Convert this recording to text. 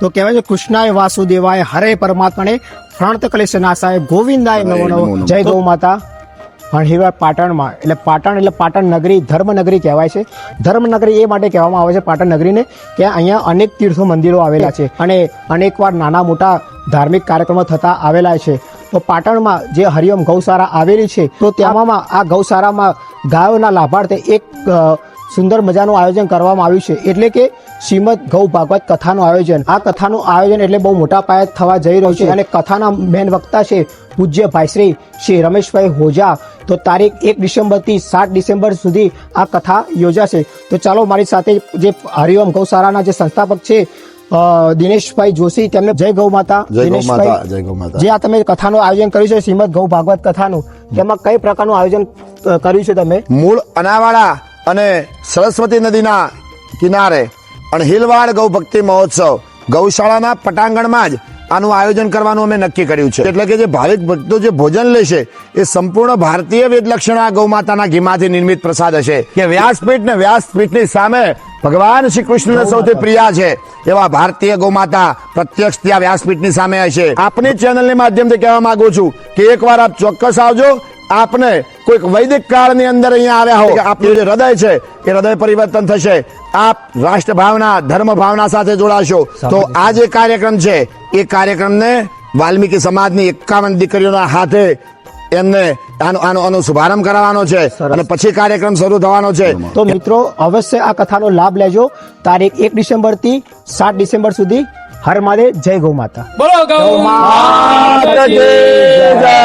તો કહેવાય છે કૃષ્ણાય વાસુદેવાય હરે પરમાત્માને ફ્રણત કલેશ નાસાય ગોવિંદાય નમો નમો નમો. નમો. જય ગૌ માતા. હણહિવા પાટણમાં એટલે પાટણ એટલે પાટણ નગરી ધર્મનગરી કહેવાય છે. ધર્મનગરી એ માટે કહેવામાં આવે છે પાટણ નગરીને કે અહીંયા અનેક તીર્થો મંદિરો આવેલા છે અને અનેકવાર નાના મોટા ધાર્મિક કાર્યક્રમો થતા આવેલા છે. તો પાટણમાં જે હરિઓમ ગૌશાળા આવેલી છે તો તેમાં આ ગૌશાળામાં ગાયોના લાભાર્થે એક સુંદર મજાનું આયોજન કરવામાં આવ્યું છે. એટલે કે શ્રીમદ ગૌ ભાગવત કથાનું આયોજન. આ કથાનું આયોજન એટલે બહુ મોટા પાયે થવા જઈ રહ્યું છે અને કથાના મેન વક્તા છે પૂજ્ય ભાઈશ્રી શ્રી રમેશભાઈ હોજા. તો તારીખ એક ડિસેમ્બરથી સાત ડિસેમ્બર સુધી આ કથા યોજાશે. તો ચાલો મારી સાથે જે હરિઓમ ગૌશાળાના જે સંસ્થાપક છે દિનેશભાઈ જોશી તેમને જય ગૌ માતા. દિનેશભાઈ, જય ગૌ માતા. જે આ તમે કથાનું આયોજન કર્યું છે શ્રીમદ ગૌ ભાગવત કથાનું તેમાં કઈ પ્રકારનું આયોજન કર્યું છે તમે? મૂળ અનાવાડા અને સરસ્વતી નદીના કિનારે અણહિલવાડ ગૌ ભક્તિ મહોત્સવ. ગૌશાળાના પટાંગણમાં જ આનું આયોજન કરવાનું અમે નક્કી કર્યું છે. એટલે કે જે ભાવિક ભક્તો જે ભોજન લેશે એ સંપૂર્ણ ભારતીય વેદ આ ગૌ માતાના ઘીમાંથી નિર્મિત પ્રસાદ હશે. કે વ્યાસપીઠ ને વ્યાસપીઠની સામે ભગવાન શ્રી કૃષ્ણને સૌથી પ્રિય છે એવા ભારતીય ગૌ માતા પ્રત્યક્ષ ત્યાં વ્યાસપીઠની સામે હશે. આપની ચેનલની માધ્યમથી કહેવા માંગુ છું કે એકવાર આપ ચોક્કસ આવજો. આપને કોઈક વૈદિક કાળની અંદર અહીંયા આવ્યા હો. કે આપનું જે હૃદય છે એ હૃદય પરિવર્તન થશે. આપ રાષ્ટ્ર ભાવના ધર્મ ભાવના સાથે જોડાશો. તો આ જે કાર્યક્રમ છે એ કાર્યક્રમને વાલ્મીકી સમાજની એકાવન દીકરીઓના હાથે એમને આનો આનો આનો શુભારંભ કરાવવાનો છે અને પછી કાર્યક્રમ શરૂ થવાનો છે. તો મિત્રો અવશ્ય આ કથાનો લાભ લેજો. તારીખ એક ડિસેમ્બરથી સાત ડિસેમ્બર સુધી હર માદે જય ગૌ માતા. બોલો ગૌ માતા જય. જય.